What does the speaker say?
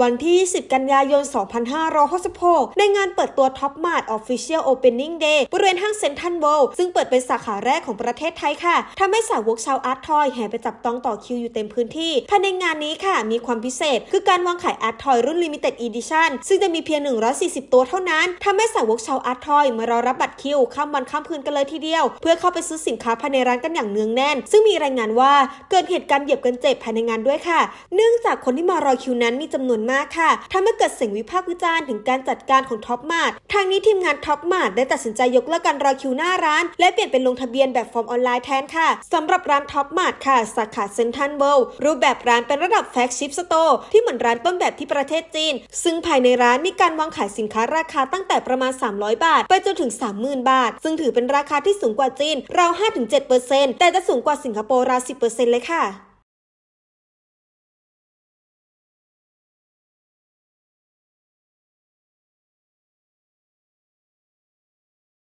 วันที่ 10 กันยายน 2566 ในงานเปิดตัว Top Mart Official Opening Day บริเวณห้างเซ็นทรัลเวิลด์ซึ่งเปิดเป็นสาขาแรกของประเทศไทยค่ะ ทำให้สาวกชาวอาร์ตทอยแห่ไปจับต้องต่อคิวอยู่เต็มพื้นที่ ภายในงานนี้ค่ะ มีความพิเศษ คือการวางขายอาร์ตทอยรุ่น Limited Edition ซึ่งจะมีเพียง 140 ตัวเท่านั้น ทำให้สาวกชาวอาร์ตทอยมารอรับบัตรคิวข้ามวันข้ามคืนกันเลยทีเดียว เพื่อเข้าไปซื้อสินค้าภายในร้านกันอย่างเนืองแน่น ซึ่งมีรายงานว่าเกิดเหตุการณ์เหยียบกันเจ็บภายในงานด้วยค่ะ เนื่องจากคนที่มารอคิวนั้นมีจำนวนมากค่ะทำให้เกิดเสียงวิพากษ์วิจารณ์ถึงการจัดการของท็อปมาร์ททางนี้ทีมงานท็อปมาร์ทได้ตัดสินใจยกเลิกการรอคิวหน้าร้าน และเปลี่ยนเป็นลงทะเบียนแบบฟอร์มออนไลน์แทนค่ะสำหรับร้านท็อปมาร์ทค่ะ สาขาเซ็นทรัลเวิลด์รูปแบบร้านเป็นระดับแฟกชิพสโตร์ที่เหมือนร้านต้นแบบที่ประเทศจีน ซึ่งภายในร้านมีการวางขายสินค้าราคาตั้งแต่ประมาณ 300 บาท ไปจนถึง 30,000 บาท ซึ่งถือเป็นราคาที่สูงกว่าจีนราว5-7%แต่จะสูงกว่าสิงคโปร์ราว10%เลยค่ะ